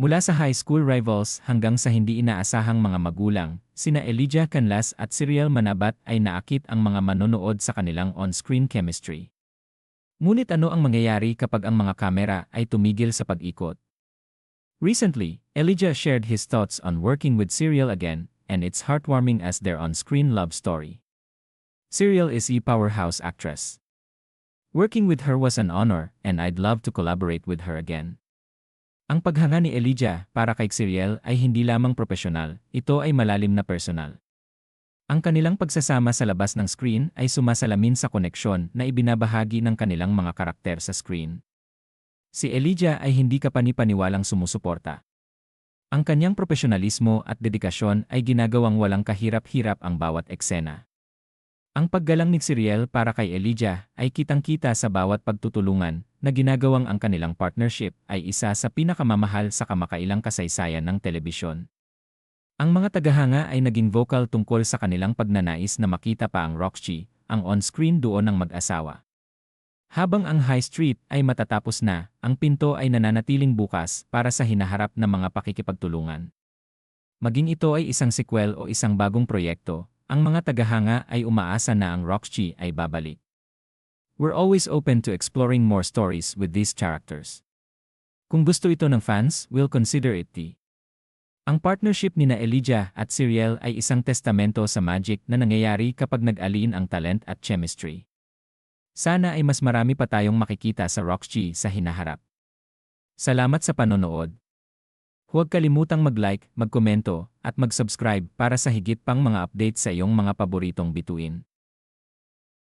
Mula sa high school rivals hanggang sa hindi inaasahang mga magulang, sina Elijah Canlas at Cyril Manabat ay naakit ang mga manonood sa kanilang on-screen chemistry. Ngunit ano ang mangyayari kapag ang mga kamera ay tumigil sa pag-ikot? Recently, Elijah shared his thoughts on working with Cyril again, and it's heartwarming as their on-screen love story. Cyril is a powerhouse actress. Working with her was an honor, and I'd love to collaborate with her again. Ang paghanga ni Elijah para kay Cyril ay hindi lamang profesional, ito ay malalim na personal. Ang kanilang pagsasama sa labas ng screen ay sumasalamin sa koneksyon na ibinabahagi ng kanilang mga karakter sa screen. Si Elijah ay hindi kapani-paniwalang sumusuporta. Ang kanyang profesionalismo at dedikasyon ay ginagawang walang kahirap-hirap ang bawat eksena. Ang paggalang ni Cyril para kay Elijah ay kitang-kita sa bawat pagtutulungan na ginagawang ang kanilang partnership ay isa sa pinakamamahal sa kamakailang kasaysayan ng telebisyon. Ang mga tagahanga ay naging vocal tungkol sa kanilang pagnanais na makita pa ang Roxy, ang on-screen duo ng mag-asawa. Habang ang High Street ay matatapos na, ang pinto ay nananatiling bukas para sa hinaharap na mga pakikipagtulungan. Maging ito ay isang sequel o isang bagong proyekto, ang mga tagahanga ay umaasa na ang Roxy ay babalik. We're always open to exploring more stories with these characters. Kung gusto ito ng fans, we'll consider it. Ang partnership ni na Elijah at Cyril ay isang testamento sa magic na nangyayari kapag nag-alin ang talent at chemistry. Sana ay mas marami pa tayong makikita sa Roxy sa hinaharap. Salamat sa panonood. Huwag kalimutang mag-like, magkomento, at mag-subscribe para sa higit pang mga updates sa iyong mga paboritong bituin.